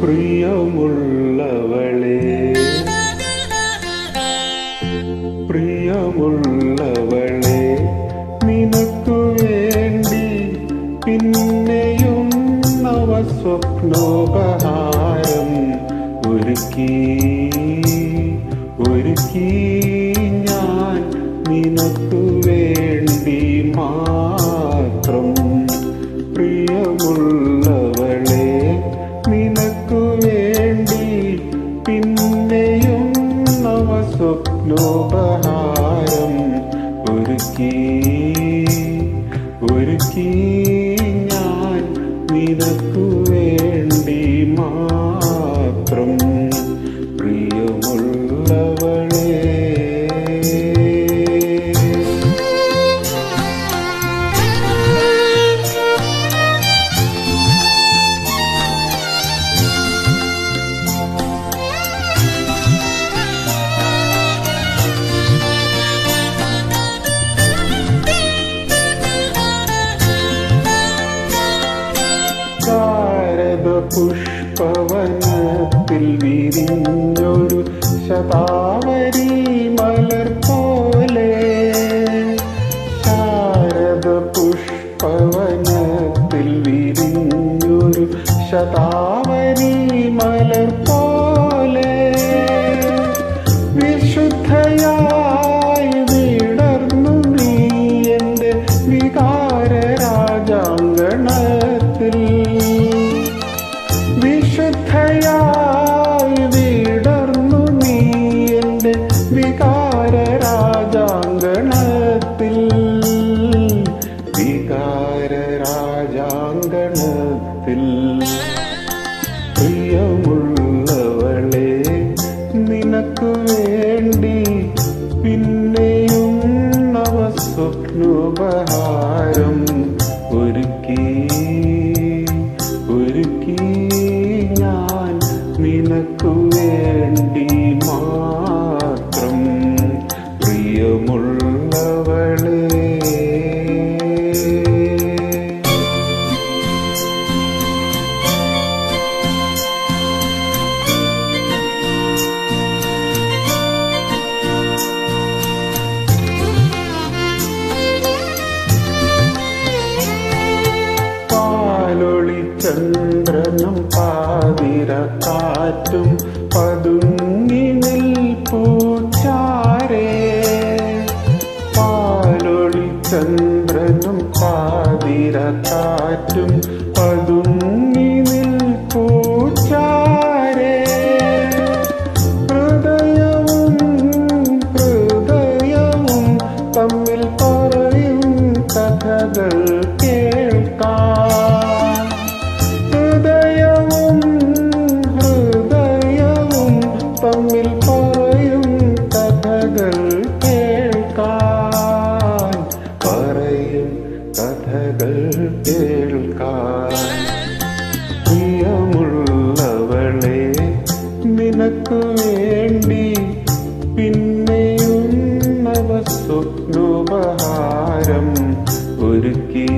പ്രിയമുള്ളവളെ. പ്രിയമുള്ളവളെ നിനക്കു വേണ്ടി പിന്നെയും നവസ്വപ്നോപഹാരം ഒരുക്കി ഒരുക്കി ഞാൻ നിനക്കു വേണ്ടി മാത്രം പിന്നെയും നവസ്വപ്നോപഹാരം ഒരുക്കി ഒരുക്കി ഞാൻ നിനക്കു പുഷ്പവനത്തിൽ വിരിഞ്ഞൊരു ശതാവരി മലർ പോലെ. ശാരദ പുഷ്പവനത്തിൽ വിരിഞ്ഞൊരു ശതാവരി മലർ പ്രിയമുള്ളവളെ നിനക്ക് വേണ്ടി പിന്നെയും നവസ്വപ്നോപഹാരം ഒരുക്കി ഒരുക്കി ഞാൻ നിനക്കു വേണ്ടി മാത്രം ചന്ദ്രനും പാതിര കാറ്റും പതുങ്ങി നിൽപ്പൂച്ചാരേ പാലൊളി ചന്ദ്രനും പാതിര കാറ്റും പതുങ്ങി കഥകൾ കേൾക്കാൻ പറയും കഥകൾ കേൾക്കാൻ പ്രിയമുള്ളവളെ നിനക്ക് വേണ്ടി പിന്നെയും നവസ്വപ്നോപഹാരം ഒരുക്കി ഒരുക്കി